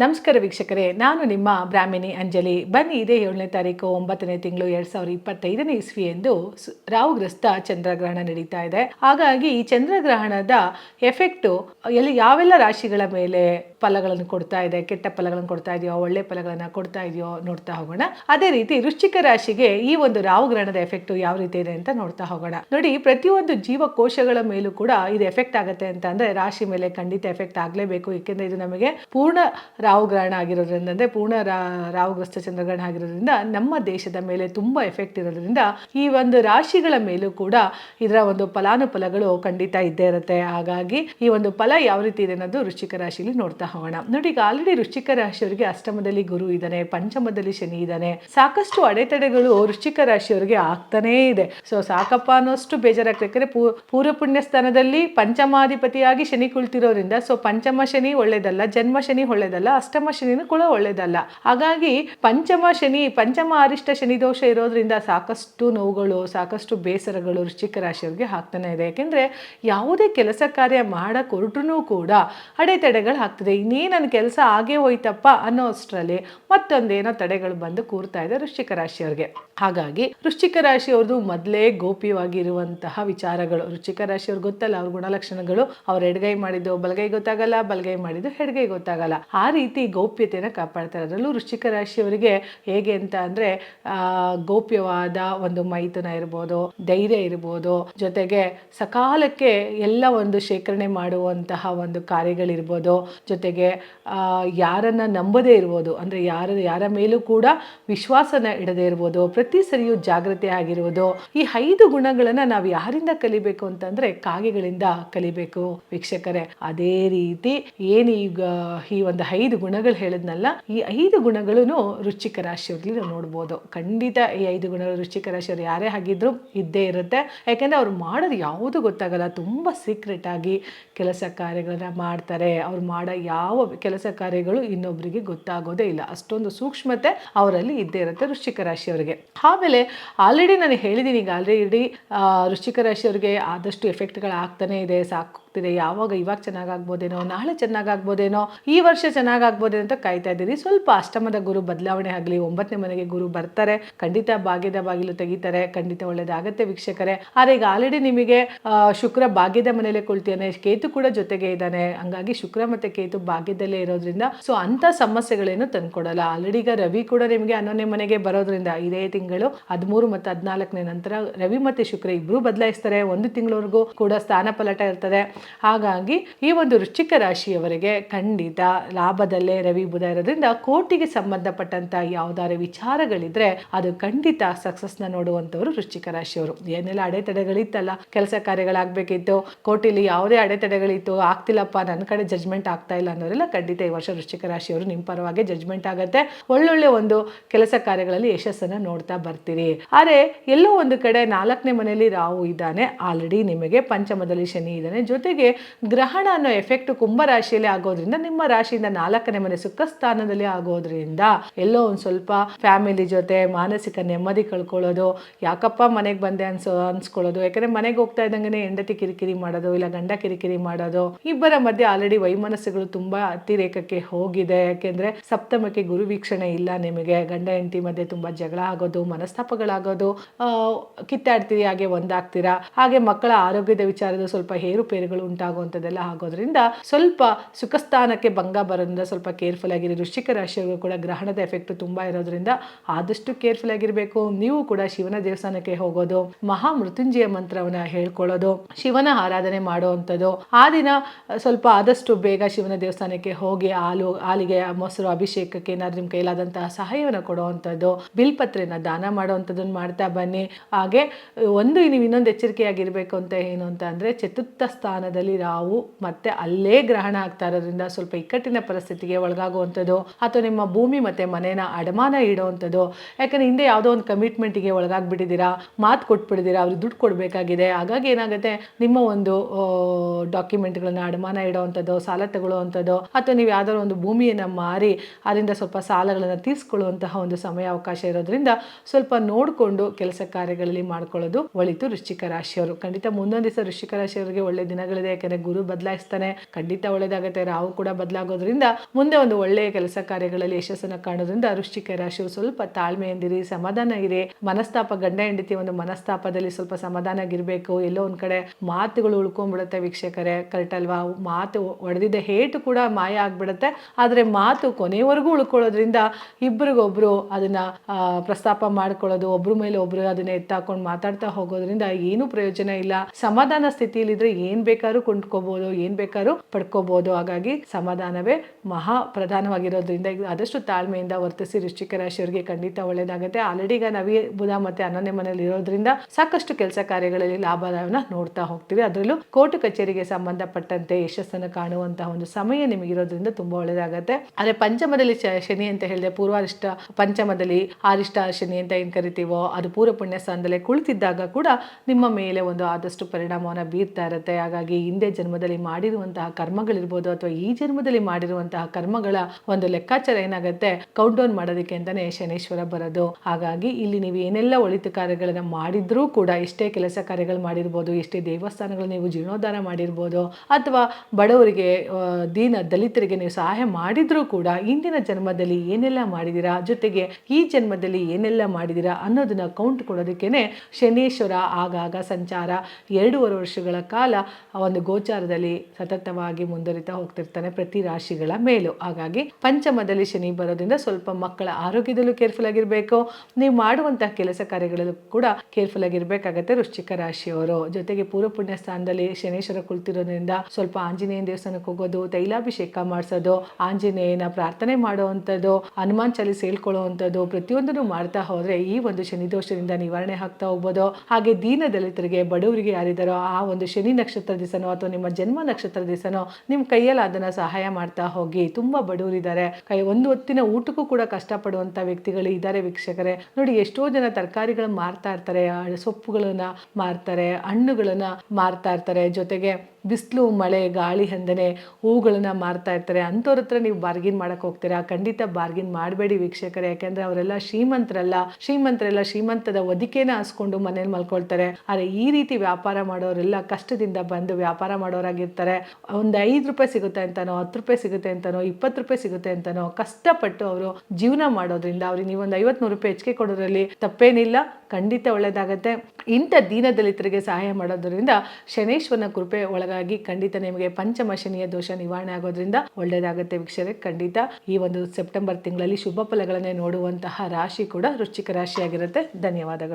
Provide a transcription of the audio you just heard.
ನಮಸ್ಕಾರ ವೀಕ್ಷಕರೇ, ನಾನು ನಿಮ್ಮ ಬ್ರಾಹ್ಮಿಣಿ ಅಂಜಲಿ. ಬನ್ನಿ ಇದೇ ಏಳನೇ ತಾರೀಕು ಒಂಬತ್ತನೇ ತಿಂಗಳು ಎರಡ್ ಸಾವಿರದ ಇಪ್ಪತ್ತೈದನೇ ಇಸ್ವಿ ಎಂದು ರಾಹುಗ್ರಸ್ತ ಚಂದ್ರಗ್ರಹಣ ನಡೀತಾ ಇದೆ. ಹಾಗಾಗಿ ಈ ಚಂದ್ರಗ್ರಹಣದ ಎಫೆಕ್ಟು ಎಲ್ಲಿ ಯಾವೆಲ್ಲ ರಾಶಿಗಳ ಮೇಲೆ ಫಲಗಳನ್ನು ಕೊಡ್ತಾ ಇದೆ, ಕೆಟ್ಟ ಫಲಗಳನ್ನು ಕೊಡ್ತಾ ಇದೆಯೋ, ಒಳ್ಳೆ ಫಲಗಳನ್ನು ಕೊಡ್ತಾ ಇದೆಯೋ ನೋಡ್ತಾ ಹೋಗೋಣ. ಅದೇ ರೀತಿ ವೃಶ್ಚಿಕ ರಾಶಿಗೆ ಈ ಒಂದು ರಾಹುಗ್ರಹಣದ ಎಫೆಕ್ಟ್ ಯಾವ ರೀತಿ ಇದೆ ಅಂತ ನೋಡ್ತಾ ಹೋಗೋಣ. ನೋಡಿ, ಪ್ರತಿಯೊಂದು ಜೀವಕೋಶಗಳ ಮೇಲೂ ಕೂಡ ಇದು ಎಫೆಕ್ಟ್ ಆಗುತ್ತೆ ಅಂತ ಅಂದ್ರೆ ರಾಶಿ ಮೇಲೆ ಖಂಡಿತ ಎಫೆಕ್ಟ್ ಆಗಲೇಬೇಕು. ಏಕೆಂದರೆ ಇದು ನಮಗೆ ಪೂರ್ಣ ರಾಹುಗ್ರಹಣ ಆಗಿರೋದ್ರಿಂದ, ಅಂದರೆ ಪೂರ್ಣ ರಾ- ರಾಹುಗ್ರಸ್ತ ಚಂದ್ರಗ್ರಹಣ ಆಗಿರೋದ್ರಿಂದ ನಮ್ಮ ದೇಶದ ಮೇಲೆ ತುಂಬ ಎಫೆಕ್ಟ್ ಇರೋದ್ರಿಂದ ಈ ಒಂದು ರಾಶಿಗಳ ಮೇಲೂ ಕೂಡ ಇದರ ಒಂದು ಫಲಾನುಫಲಗಳು ಖಂಡಿತ ಇದ್ದೇ ಇರುತ್ತೆ. ಹಾಗಾಗಿ ಈ ಒಂದು ಫಲ ಯಾವ ರೀತಿ ಇದೆ ಅನ್ನೋದು ವೃಶ್ಚಿಕ ರಾಶಿಯಲ್ಲಿ ನೋಡ್ತಾ ಹೋಗೋಣ. ನೋಡಿ, ಈಗ ಆಲ್ರೆಡಿ ವೃಶ್ಚಿಕ ರಾಶಿಯವರಿಗೆ ಅಷ್ಟಮದಲ್ಲಿ ಗುರು ಇದ್ದಾನೆ, ಪಂಚಮದಲ್ಲಿ ಶನಿ ಇದ್ದಾನೆ. ಸಾಕಷ್ಟು ಅಡೆತಡೆಗಳು ವೃಶ್ಚಿಕ ರಾಶಿಯವರಿಗೆ ಆಗ್ತಾನೇ ಇದೆ. ಸೊ ಸಾಕಪ್ಪ ಅನ್ನೋಷ್ಟು ಪೂ ಪೂರ್ವ ಪುಣ್ಯ ಸ್ಥಾನದಲ್ಲಿ ಪಂಚಮಾಧಿಪತಿಯಾಗಿ ಶನಿ ಕುಳಿತಿರೋದ್ರಿಂದ ಸೊ ಪಂಚಮ ಶನಿ ಒಳ್ಳೇದಲ್ಲ, ಜನ್ಮ ಶನಿ ಒಳ್ಳೇದಲ್ಲ ಅಷ್ಟಮ ಶನಿನೂ ಕೂಡ ಒಳ್ಳೇದಲ್ಲ. ಹಾಗಾಗಿ ಪಂಚಮ ಶನಿ, ಪಂಚಮ ಅರಿಷ್ಟ ಶನಿ ದೋಷ ಇರೋದ್ರಿಂದ ಸಾಕಷ್ಟು ನೋವುಗಳು, ಸಾಕಷ್ಟು ಬೇಸರಗಳು ವೃಶ್ಚಿಕ ರಾಶಿಯವರಿಗೆ ಹಾಕ್ತಾನೆ ಇದೆ. ಯಾಕೆಂದ್ರೆ ಯಾವುದೇ ಕೆಲಸ ಕಾರ್ಯ ಮಾಡಕ್ ಹೊರಟ್ರು ಕೂಡ ಅಡೆತಡೆಗಳು ಆಗ್ತದೆ. ಇನ್ನೇ ನನ್ನ ಕೆಲಸ ಆಗೇ ಹೋಯ್ತಪ್ಪ ಅನ್ನೋ ಅಷ್ಟರಲ್ಲಿ ಮತ್ತೊಂದೇನೋ ತಡೆಗಳು ಬಂದು ಕೂರ್ತಾ ಇದೆ ವೃಶ್ಚಿಕ ರಾಶಿಯವರಿಗೆ. ಹಾಗಾಗಿ ವೃಶ್ಚಿಕ ರಾಶಿಯವ್ರದ್ದು ಮೊದಲೇ ಗೋಪ್ಯವಾಗಿರುವಂತಹ ವಿಚಾರಗಳು. ವೃಶ್ಚಿಕ ರಾಶಿಯವ್ರಿಗೆ ಗೊತ್ತಲ್ಲ ಅವ್ರ ಗುಣಲಕ್ಷಣಗಳು. ಅವ್ರ ಎಡಗೈ ಮಾಡಿದ್ದು ಬಲಗೈ ಗೊತ್ತಾಗಲ್ಲ, ಬಲಗೈ ಮಾಡಿದ್ದು ಹೆಡ್ಗೈ ಗೊತ್ತಾಗಲ್ಲ. ಆ ರೀತಿ ಗೌಪ್ಯತೆಯನ್ನು ಕಾಪಾಡ್ತಾರೆ. ಅದರಲ್ಲೂ ವೃಶ್ಚಿಕ ರಾಶಿಯವರಿಗೆ ಹೇಗೆ ಅಂತ ಅಂದರೆ ಗೌಪ್ಯವಾದ ಒಂದು ಮೈತನ ಇರ್ಬೋದು, ಧೈರ್ಯ ಇರ್ಬೋದು, ಜೊತೆಗೆ ಸಕಾಲಕ್ಕೆ ಎಲ್ಲ ಒಂದು ಶೇಖರಣೆ ಮಾಡುವಂತಹ ಒಂದು ಕಾರ್ಯಗಳಿರ್ಬೋದು, ಜೊತೆಗೆ ಯಾರನ್ನ ನಂಬದೇ ಇರ್ಬೋದು, ಅಂದ್ರೆ ಯಾರ ಯಾರ ಮೇಲೂ ಕೂಡ ವಿಶ್ವಾಸನ ಇಡದೇ ಇರ್ಬೋದು, ಪ್ರತಿ ಸರಿಯೂ ಜಾಗ್ರತೆ ಆಗಿರ್ಬೋದು, ಈ ಐದು ಗುಣಗಳನ್ನು ನಾವು ಯಾರಿಂದ ಕಲಿಬೇಕು ಅಂತಂದ್ರೆ ಕಾಗೆಗಳಿಂದ ಕಲಿಬೇಕು ವೀಕ್ಷಕರೇ. ಅದೇ ರೀತಿ ಏನು ಈಗ ಈ ಒಂದು ಐದು ಗುಣಗಳು ಹೇಳಿದ್ನಲ್ಲ, ಈ ಐದು ಗುಣಗಳನ್ನು ರುಚಿಕ ರಾಶಿಯವ್ರಲ್ಲಿ ನಾವು ನೋಡ್ಬೋದು. ಖಂಡಿತ ಈ ಐದು ಗುಣಗಳು ರುಚಿಕ ರಾಶಿಯವರು ಯಾರೇ ಆಗಿದ್ರು ಇದ್ದೇ ಇರುತ್ತೆ. ಯಾಕೆಂದರೆ ಅವ್ರು ಮಾಡೋದು ಯಾವುದು ಗೊತ್ತಾಗಲ್ಲ. ತುಂಬ ಸೀಕ್ರೆಟ್ ಆಗಿ ಕೆಲಸ ಕಾರ್ಯಗಳನ್ನ ಮಾಡ್ತಾರೆ. ಅವ್ರು ಮಾಡೋ ಯಾವ ಕೆಲಸ ಕಾರ್ಯಗಳು ಇನ್ನೊಬ್ಬರಿಗೆ ಗೊತ್ತಾಗೋದೇ ಇಲ್ಲ. ಅಷ್ಟೊಂದು ಸೂಕ್ಷ್ಮತೆ ಅವರಲ್ಲಿ ಇದ್ದೇ ಇರುತ್ತೆ ವೃಶ್ಚಿಕ ರಾಶಿಯವರಿಗೆ. ಆಮೇಲೆ ಆಲ್ರೆಡಿ ನಾನು ಹೇಳಿದ್ದೀನಿ ಈಗ ಆಲ್ರೆಡಿ ವೃಶ್ಚಿಕ ರಾಶಿಯವರಿಗೆ ಆದಷ್ಟು ಎಫೆಕ್ಟ್ಗಳು ಆಗ್ತಾನೆ ಇದೆ. ಸಾಕಾಗ್ತಿದೆ ಯಾವಾಗ ಇವಾಗ ಚೆನ್ನಾಗಾಗ್ಬೋದೇನೋ, ನಾಳೆ ಚೆನ್ನಾಗಾಗ್ಬೋದೇನೋ, ಈ ವರ್ಷ ಚೆನ್ನಾಗಾಗ್ಬೋದೇನೋ ಅಂತ ಕಾಯ್ತಾ ಇದ್ದೀರಿ. ಸ್ವಲ್ಪ ಅಷ್ಟಮದ ಗುರು ಬದಲಾವಣೆ ಆಗಲಿ, ಒಂಬತ್ತನೇ ಮನೆಗೆ ಗುರು ಬರ್ತಾರೆ, ಖಂಡಿತ ಭಾಗ್ಯದ ಬಾಗಿಲು ತೆಗಿತಾರೆ, ಖಂಡಿತ ಒಳ್ಳೇದಾಗತ್ತೆ ವೀಕ್ಷಕರೇ. ಆದರೆ ಈಗ ಆಲ್ರೆಡಿ ನಿಮಗೆ ಶುಕ್ರ ಭಾಗ್ಯದ ಮನೇಲೆ ಕುಳ್ತಿದ್ದಾನೆ, ಕೇತು ಕೂಡ ಜೊತೆಗೆ ಇದ್ದಾನೆ. ಹಂಗಾಗಿ ಶುಕ್ರ ಮತ್ತೆ ಕೇತು ಭಾಗ್ಯದಲ್ಲೇ ಇರೋದ್ರಿಂದ ಸೊ ಅಂತ ಸಮಸ್ಯೆಗಳೇನು ತಂದ್ಕೊಡಲ್ಲ. ಆಲ್ರೆಡಿ ಈಗ ರವಿ ಕೂಡ ನಿಮಗೆ ಹನ್ನೊಂದನೇ ಮನೆಗೆ ಬರೋದ್ರಿಂದ ಇದೇ ತಿಂಗಳು, ಹದಿಮೂರು ಮತ್ತು ಹದಿನಾಲ್ಕನೇ ನಂತರ ರವಿ ಮತ್ತೆ ಶುಕ್ರ ಇಬ್ರು ಬದಲಾಯಿಸ್ತಾರೆ. ಒಂದು ತಿಂಗಳವರೆಗೂ ಕೂಡ ಸ್ಥಾನ ಪಲಟ ಇರ್ತದೆ. ಹಾಗಾಗಿ ಈ ಒಂದು ವೃಶ್ಚಿಕ ರಾಶಿಯವರಿಗೆ ಖಂಡಿತ ಲಾಭದಲ್ಲೇ ರವಿ ಬುಧ ಇರೋದ್ರಿಂದ ಕೋಟಿಗೆ ಸಂಬಂಧಪಟ್ಟಂತ ಯಾವ್ದಾದ್ರು ವಿಚಾರಗಳಿದ್ರೆ ಅದು ಖಂಡಿತ ಸಕ್ಸಸ್ನ ನೋಡುವಂಥವ್ರು ವೃಶ್ಚಿಕ ರಾಶಿಯವರು. ಏನೆಲ್ಲ ಅಡೆತಡೆಗಳಿತ್ತಲ್ಲ, ಕೆಲಸ ಕಾರ್ಯಗಳಾಗಬೇಕಿತ್ತು, ಕೋಟಿಲಿ ಯಾವುದೇ ಅಡೆತಡೆಗಳಿತ್ತು, ಆಗ್ತಿಲ್ಲಪ್ಪ ನನ್ನ ಕಡೆ ಜಜ್ಮೆಂಟ್ ಆಗ್ತಾ ಇಲ್ಲ ಅನ್ನೋರೆಲ್ಲ ಖಂಡಿತ ಈ ವರ್ಷ ವೃಶ್ಚಿಕ ರಾಶಿಯವರು ನಿಮ್ಮ ಪರವಾಗಿ ಜಜ್ಮೆಂಟ್ ಆಗುತ್ತೆ. ಒಳ್ಳೊಳ್ಳೆ ಒಂದು ಕೆಲಸ ಕಾರ್ಯಗಳಲ್ಲಿ ಯಶಸ್ಸನ್ನ ನೋಡ್ತಾ ಬರ್ತೀರಿ. ಆದರೆ ಎಲ್ಲೋ ಒಂದು ಕಡೆ ನಾಲ್ಕನೇ ಮನೆಯಲ್ಲಿ ರಾಹು ಇದ್ದಾನೆ ಆಲ್ರೆಡಿ ನಿಮಗೆ ಪಂಚಮದಲ್ಲಿ ಶನಿ ಇದ್ದಾನೆ, ಜೊತೆಗೆ ಗ್ರಹಣ ಅನ್ನೋ ಎಫೆಕ್ಟ್ ಕುಂಭ ರಾಶಿಯಲ್ಲಿ ಆಗೋದ್ರಿಂದ ನಿಮ್ಮ ರಾಶಿಯಿಂದ ನಾಲ್ಕನೇ ಮನೆ ಸುಖ ಸ್ಥಾನದಲ್ಲಿ ಆಗೋದ್ರಿಂದ ಎಲ್ಲೋ ಒಂದು ಸ್ವಲ್ಪ ಫ್ಯಾಮಿಲಿ ಜೊತೆ ಮಾನಸಿಕ ನೆಮ್ಮದಿ ಕಳ್ಕೊಳ್ಳೋದು, ಯಾಕಪ್ಪ ಮನೆಗೆ ಬಂದೆ ಅನ್ಸೋ, ಅನ್ಸ್ಕೊಳ್ಳೋದು, ಯಾಕಂದ್ರೆ ಮನೆಗೆ ಹೋಗ್ತಾ ಇದ್ದಂಗೆ ಹೆಂಡತಿ ಕಿರಿಕಿರಿ ಮಾಡೋದು, ಇಲ್ಲ ಗಂಡ ಕಿರಿಕಿರಿ ಮಾಡೋದು, ಇಬ್ಬರ ಮಧ್ಯೆ ಆಲ್ರೆಡಿ ವೈಮನಸ್ಸುಗಳು ತುಂಬಾ ಅತಿರೇಕಕ್ಕೆ ಹೋಗಿದೆ. ಯಾಕೆಂದ್ರೆ ಸಪ್ತಮಕ್ಕೆ ಗುರು ವೀಕ್ಷಣೆ ಇಲ್ಲ ನಿಮಗೆ. ಗಂಡ ಹೆಂಡತಿ ಮಧ್ಯೆ ತುಂಬಾ ಜಗಳ ಆಗೋದು, ಮನಸ್ತಾಪಗಳಾಗೋದು ಕಿತ್ತಾಡ್ತೀರಿ, ಹಾಗೆ ಒಂದಾಗ್ತೀರಾ? ಹಾಗೆ ಮಕ್ಕಳ ಆರೋಗ್ಯದ ವಿಚಾರದ ಸ್ವಲ್ಪ ಏರುಪೇರುಗಳು ಉಂಟಾಗುವಂಥದ್ದೆಲ್ಲ ಆಗೋದ್ರಿಂದ ಸ್ವಲ್ಪ ಸುಖಸ್ಥಾನಕ್ಕೆ ಭಂಗ ಬರೋದ್ರಿಂದ, ಸ್ವಲ್ಪ ಕೇರ್ಫುಲ್ ಆಗಿರಿ ವೃಶ್ಚಿಕ ರಾಶಿಯವರು ಕೂಡ ಗ್ರಹಣದ ಎಫೆಕ್ಟ್ ತುಂಬಾ ಇರೋದ್ರಿಂದ ಆದಷ್ಟು ಕೇರ್ಫುಲ್ ಆಗಿರಬೇಕು. ನೀವು ಕೂಡ ಶಿವನ ದೇವಸ್ಥಾನಕ್ಕೆ ಹೋಗೋದು, ಮಹಾ ಮೃತ್ಯುಂಜಯ ಮಂತ್ರವನ್ನ ಹೇಳ್ಕೊಳ್ಳೋದು, ಶಿವನ ಆರಾಧನೆ ಮಾಡುವಂಥದ್ದು. ಆ ದಿನ ಸ್ವಲ್ಪ ಆದಷ್ಟು ಬೇಗ ಶಿವನ ದೇವಸ್ಥಾನಕ್ಕೆ ಹೋಗಿ ಹಾಲು, ಹಾಲಿಗೆ ಮೊಸರು, ಅಭಿಷೇಕಕ್ಕೆ ಏನಾದ್ರು ನಿಮ್ಮ ಕೈಲಾದಂತಹ ಸಹಾಯವನ್ನು ಕೊಡುವಂಥದ್ದು. ಬಿಲ್ಪತ್ರೆನ ದಾನ ಮಾಡುವಂಥದ್ದನ್ನು ಮಾಡ್ತಾ ಬನ್ನಿ. ಹಾಗೆ ಒಂದು, ನೀವು ಇನ್ನೊಂದು ಎಚ್ಚರಿಕೆಯಾಗಿರ್ಬೇಕು ಅಂತ ಏನು ಅಂತ ಅಂದ್ರೆ ಚತುರ್ಥ ಸ್ಥಾನದಲ್ಲಿ ರಾವು ಮತ್ತೆ ಅಲ್ಲೇ ಗ್ರಹಣ ಆಗ್ತಾ ಇರೋದ್ರಿಂದ ಸ್ವಲ್ಪ ಇಕ್ಕಟ್ಟಿನ ಪರಿಸ್ಥಿತಿಗೆ ಒಳಗಾಗುವಂಥದ್ದು, ಅಥವಾ ನಿಮ್ಮ ಭೂಮಿ ಮತ್ತೆ ಮನೇನ ಅಡಮಾನ ಇಡುವಂಥದ್ದು. ಯಾಕಂದ್ರೆ ಹಿಂದೆ ಯಾವುದೋ ಒಂದು ಕಮಿಟ್ಮೆಂಟಿಗೆ ಒಳಗಾಗ್ಬಿಟ್ಟಿದ್ದೀರಾ, ಮಾತು ಕೊಟ್ಬಿಟ್ಟಿದ್ದೀರಾ, ಅವ್ರಿಗೆ ದುಡ್ಡು ಕೊಡಬೇಕಾಗಿದೆ. ಹಾಗಾಗಿ ಏನಾಗುತ್ತೆ, ನಿಮ್ಮ ಒಂದು ಡಾಕ್ಯುಮೆಂಟ್ಗಳನ್ನ ಅಡಮಾನ ಇಡುವಂಥದ್ದು, ಸಾಲ ತಗೊಳ್ಳುವಂಥದ್ದು, ಅಥವಾ ನೀವು ಯಾವ್ದಾದ್ರು ಒಂದು ಭೂಮಿಯನ್ನು ಮಾರಿ ಅದರಿಂದ ಸ್ವಲ್ಪ ಸಾಲಗಳನ್ನು ತೀರಿಸ್ಕೊಳ್ಳುವಂತಹ ಒಂದು ಸಮಯ ಅವಕಾಶ ಇರೋದ್ರಿಂದ ಸ್ವಲ್ಪ ನೋಡಿಕೊಂಡು ಕೆಲಸ ಕಾರ್ಯಗಳಲ್ಲಿ ಮಾಡ್ಕೊಳ್ಳೋದು ಒಳಿತು ವೃಶ್ಚಿಕ ರಾಶಿಯವರು. ಖಂಡಿತ ಮುಂದೊಂದು ದಿವಸ ವೃಶ್ಚಿಕ ರಾಶಿಯವರಿಗೆ ಒಳ್ಳೆ ದಿನಗಳು ಅವಕಾಶಗಳಿದೆ ಯಾಕಂದ್ರೆ ಗುರು ಬದಲಾಯಿಸ್ತಾನೆ, ಖಂಡಿತ ಒಳ್ಳೇದಾಗುತ್ತೆ, ರಾಹು ಕೂಡ ಬದಲಾಗೋದ್ರಿಂದ ಮುಂದೆ ಒಂದು ಒಳ್ಳೆಯ ಕೆಲಸ ಕಾರ್ಯಗಳಲ್ಲಿ ಯಶಸ್ಸನ್ನು ಕಾಣೋದ್ರಿಂದ ವೃಶ್ಚಿಕ ರಾಶಿಯು ಸ್ವಲ್ಪ ತಾಳ್ಮೆಯಿಂದಿರಿ ಸಮಾಧಾನ ಇರಿ. ಮನಸ್ತಾಪ, ಗಂಡ, ಹೆಂಡತಿ ಒಂದು ಮನಸ್ತಾಪದಲ್ಲಿ ಸ್ವಲ್ಪ ಸಮಾಧಾನ ಆಗಿರ್ಬೇಕು. ಎಲ್ಲೋ ಒಂದ್ ಕಡೆ ಮಾತುಗಳು ಉಳ್ಕೊಂಡ್ಬಿಡುತ್ತೆ ವೀಕ್ಷಕರೇ ಕರೆಕ್ಟ್ ಅಲ್ವಾ? ಮಾತು ಒಡೆದಿದ್ದ ಹೇಟು ಕೂಡ ಮಾಯ ಆಗ್ಬಿಡುತ್ತೆ. ಆದ್ರೆ ಮಾತು ಕೊನೆಯವರೆಗೂ ಉಳ್ಕೊಳ್ಳೋದ್ರಿಂದ ಇಬ್ಬರಿಗೊಬ್ರು ಅದನ್ನ ಪ್ರಸ್ತಾಪ ಮಾಡ್ಕೊಳ್ಳೋದು, ಒಬ್ರು ಮೇಲೆ ಒಬ್ರು ಅದನ್ನ ಎತ್ತಾಕೊಂಡು ಮಾತಾಡ್ತಾ ಹೋಗೋದ್ರಿಂದ ಏನು ಪ್ರಯೋಜನ ಇಲ್ಲ. ಸಮಾಧಾನ ಸ್ಥಿತಿಯಲ್ಲಿದ್ರೆ ಏನ್ ಬೇಕಾದ್ರೂ ಕೊಂಡ್ಕೋಬಹುದು ಏನ್ ಬೇಕಾದ್ರೂ ಪಡ್ಕೋಬಹುದು ಹಾಗಾಗಿ ಸಮಾಧಾನವೇ ಮಹಾ ಪ್ರಧಾನವಾಗಿರೋದ್ರಿಂದ ಆದಷ್ಟು ತಾಳ್ಮೆಯಿಂದ ವರ್ತಿಸಿ ವೃಶ್ಚಿಕ ರಾಶಿಯವರಿಗೆ ಖಂಡಿತ ಒಳ್ಳೇದಾಗುತ್ತೆ. ಆಲ್ರೆಡಿ ಈಗ ನವಿ ಬುಧ ಮತ್ತೆ ಹನ್ನೊಂದನೇ ಮನೆಯಲ್ಲಿ ಇರೋದ್ರಿಂದ ಸಾಕಷ್ಟು ಕೆಲಸ ಕಾರ್ಯಗಳಲ್ಲಿ ಲಾಭವನ್ನ ನೋಡ್ತಾ ಹೋಗ್ತೀವಿ. ಅದರಲ್ಲೂ ಕೋರ್ಟ್ ಕಚೇರಿಗೆ ಸಂಬಂಧಪಟ್ಟಂತೆ ಯಶಸ್ಸನ್ನು ಕಾಣುವಂತಹ ಒಂದು ಸಮಯ ನಿಮಗಿರೋದ್ರಿಂದ ತುಂಬಾ ಒಳ್ಳೇದಾಗತ್ತೆ. ಆದ್ರೆ ಪಂಚಮದಲ್ಲಿ ಶನಿ ಅಂತ ಹೇಳಿದೆ ಪೂರ್ವಾರಿಷ್ಟ ಪಂಚಮದಲ್ಲಿ ಆರಿಷ್ಟ ಶನಿ ಅಂತ ಏನ್ ಕರಿತೀವೋ, ಅದು ಪೂರ್ವ ಪುಣ್ಯ ಸ್ಥಾನದಲ್ಲೇ ಕುಳಿತಿದ್ದಾಗ ಕೂಡ ನಿಮ್ಮ ಮೇಲೆ ಒಂದು ಆದಷ್ಟು ಪರಿಣಾಮವನ್ನು ಬೀರ್ತಾ ಇರುತ್ತೆ. ಹಾಗಾಗಿ ಹಿಂದೆ ಜನ್ಮದಲ್ಲಿ ಮಾಡಿರುವಂತಹ ಕರ್ಮಗಳಿರ್ಬೋದು ಅಥವಾ ಈ ಜನ್ಮದಲ್ಲಿ ಮಾಡಿರುವಂತಹ ಕರ್ಮಗಳ ಒಂದು ಲೆಕ್ಕಾಚಾರ ಏನಾಗುತ್ತೆ? ಕೌಂಟ್ ಡೌನ್ ಮಾಡೋದಕ್ಕೆ ಅಂತಾನೆ ಶನೇಶ್ವರ ಬರೋದು. ಹಾಗಾಗಿ ಇಲ್ಲಿ ನೀವು ಏನೆಲ್ಲ ಒಳಿತು ಕಾರ್ಯಗಳನ್ನ ಮಾಡಿದ್ರೂ ಕೂಡ ಎಷ್ಟೇ ಕೆಲಸ ಕಾರ್ಯಗಳು ಮಾಡಿರ್ಬೋದು, ಎಷ್ಟೇ ದೇವಸ್ಥಾನಗಳು ನೀವು ಜೀರ್ಣೋದ್ಧಾರ ಮಾಡಿರ್ಬೋದು, ಅಥವಾ ಬಡವರಿಗೆ ದೀನ ದಲಿತರಿಗೆ ನೀವು ಸಹಾಯ ಮಾಡಿದ್ರೂ ಕೂಡ ಇಂದಿನ ಜನ್ಮದಲ್ಲಿ ಏನೆಲ್ಲ ಮಾಡಿದಿರಾ? ಜೊತೆಗೆ ಈ ಜನ್ಮದಲ್ಲಿ ಏನೆಲ್ಲ ಮಾಡಿದಿರಾ ಅನ್ನೋದನ್ನ ಕೌಂಟ್ ಕೊಡೋದಕ್ಕೇನೆ ಶನೇಶ್ವರ ಆಗಾಗ ಸಂಚಾರ. ಎರಡೂವರೆ ವರ್ಷಗಳ ಕಾಲ ಒಂದು ಗೋಚಾರದಲ್ಲಿ ಸತತವಾಗಿ ಮುಂದುವರಿತಾ ಹೋಗ್ತಿರ್ತಾನೆ ಪ್ರತಿ ರಾಶಿಗಳ ಮೇಲೂ. ಹಾಗಾಗಿ ಪಂಚಮದಲ್ಲಿ ಶನಿ ಬರೋದ್ರಿಂದ ಸ್ವಲ್ಪ ಮಕ್ಕಳ ಆರೋಗ್ಯದಲ್ಲೂ ಕೇರ್ಫುಲ್ ಆಗಿರಬೇಕು. ನೀವು ಮಾಡುವಂತಹ ಕೆಲಸ ಕಾರ್ಯಗಳಲ್ಲೂ ಕೂಡ ಕೇರ್ಫುಲ್ ಆಗಿರ್ಬೇಕಾಗತ್ತೆ ವೃಶ್ಚಿಕ ರಾಶಿಯವರು. ಜೊತೆಗೆ ಪೂರ್ವ ಪುಣ್ಯ ಸ್ಥಾನದಲ್ಲಿ ಶನೇಶ್ವರ ಕುಳಿತಿರೋದ್ರಿಂದ ಸ್ವಲ್ಪ ಆಂಜನೇಯ ದೇವಸ್ಥಾನಕ್ಕೆ ಹೋಗೋದು, ತೈಲಾಭಿಷೇಕ ಮಾಡಿಸೋದು, ಆಂಜನೇಯನ ಪ್ರಾರ್ಥನೆ ಮಾಡುವಂಥದ್ದು, ಹನುಮಾನ್ ಚಾಲಿಸ್ ಹೇಳ್ಕೊಳ್ಳುವಂಥದ್ದು ಪ್ರತಿಯೊಂದನ್ನು ಮಾಡ್ತಾ ಹೋದ್ರೆ ಈ ಒಂದು ಶನಿ ದೋಷದಿಂದ ನಿವಾರಣೆ ಆಗ್ತಾ ಹೋಗ್ಬೋದು. ಹಾಗೆ ದೀನ ದಲಿತರಿಗೆ ಬಡವರಿಗೆ ಯಾರಿದ್ದಾರೋ ಆ ಒಂದು ಶನಿ ನಕ್ಷತ್ರ ದಿವಸನೋ ಅಥವಾ ನಿಮ್ಮ ಜನ್ಮ ನಕ್ಷತ್ರ ದಿವಸನೋ ನಿಮ್ಮ ಕೈಯಲ್ಲಿ ಅದನ್ನ ಸಹಾಯ ಮಾಡ್ತಾ ಹೋಗಿ. ತುಂಬಾ ಬಡವರಿದ್ದಾರೆ. ಕೈ ಒಂದು ಹೊತ್ತಿನ ಊಟಕ್ಕೂ ಕೂಡ ಕಷ್ಟಪಡುವಂತ ವ್ಯಕ್ತಿಗಳು ಇದ್ದಾರೆ ವೀಕ್ಷಕರೇ. ನೋಡಿ, ಎಷ್ಟೋ ಜನ ತರಕಾರಿಗಳು ಮಾರ್ತಾ ಇರ್ತಾರೆ ಸೊಪ್ಪುಗಳನ್ನ ಮಾರ್ತಾರೆ, ಹಣ್ಣುಗಳನ್ನ ಮಾರ್ತಾ ಇರ್ತಾರೆ. ಜೊತೆಗೆ ಬಿಸಿಲು, ಮಳೆ, ಗಾಳಿ ಹಂದನೆ ಹೂಗಳನ್ನ ಮಾರ್ತಾ ಇರ್ತಾರೆ. ಅಂಥವ್ರ ಹತ್ರ ನೀವು ಬಾರ್ಗಿನ್ ಮಾಡಕ್ ಹೋಗ್ತೀರಾ? ಖಂಡಿತ ಬಾರ್ಗಿನ್ ಮಾಡಬೇಡಿ ವೀಕ್ಷಕರೇ. ಯಾಕಂದ್ರೆ ಅವರೆಲ್ಲ ಶ್ರೀಮಂತರಲ್ಲ. ಶ್ರೀಮಂತರೆಲ್ಲ ಶ್ರೀಮಂತದ ಒದಿಕೆನ ಹಾಸ್ಕೊಂಡು ಮನೇಲಿ ಮಲ್ಕೊಳ್ತಾರೆ. ಆದ್ರೆ ಈ ರೀತಿ ವ್ಯಾಪಾರ ಮಾಡೋರೆಲ್ಲ ಕಷ್ಟದಿಂದ ಬಂದು ವ್ಯಾಪಾರ ಮಾಡೋರಾಗಿರ್ತಾರೆ. ಒಂದು ಐದು ರೂಪಾಯಿ ಸಿಗುತ್ತೆ ಅಂತನೋ, ಹತ್ತು ರೂಪಾಯಿ ಸಿಗುತ್ತೆ ಅಂತನೋ, ಇಪ್ಪತ್ತು ರೂಪಾಯಿ ಸಿಗುತ್ತೆ ಅಂತನೋ, ಕಷ್ಟಪಟ್ಟು ಅವರು ಜೀವನ ಮಾಡೋದ್ರಿಂದ ಅವ್ರಿಗೆ ನೀವು ಒಂದು ಐವತ್ತು ನೂರು ರೂಪಾಯಿ ಹೆಚ್ಚಿಗೆ ಕೊಡೋದ್ರಲ್ಲಿ ತಪ್ಪೇನಿಲ್ಲ. ಖಂಡಿತ ಒಳ್ಳೇದಾಗತ್ತೆ. ಇಂಥ ದೀನ ದಲಿತರಿಗೆ ಸಹಾಯ ಮಾಡೋದ್ರಿಂದ ಶನೇಶ್ವರನ ಕೃಪೆ ಒಳಗಾಗಿ ಖಂಡಿತ ನಿಮಗೆ ಪಂಚಮ ಶನಿಯ ದೋಷ ನಿವಾರಣೆ ಆಗೋದ್ರಿಂದ ಒಳ್ಳೇದಾಗತ್ತೆ ವೀಕ್ಷಕರೇ ಖಂಡಿತ ಈ ಒಂದು ಸೆಪ್ಟೆಂಬರ್ ತಿಂಗಳಲ್ಲಿ ಶುಭ ಫಲಗಳನ್ನೇ ನೋಡುವಂತಹ ರಾಶಿ ಕೂಡ ರುಚಿಕ ರಾಶಿಯಾಗಿರುತ್ತೆ. ಧನ್ಯವಾದಗಳು.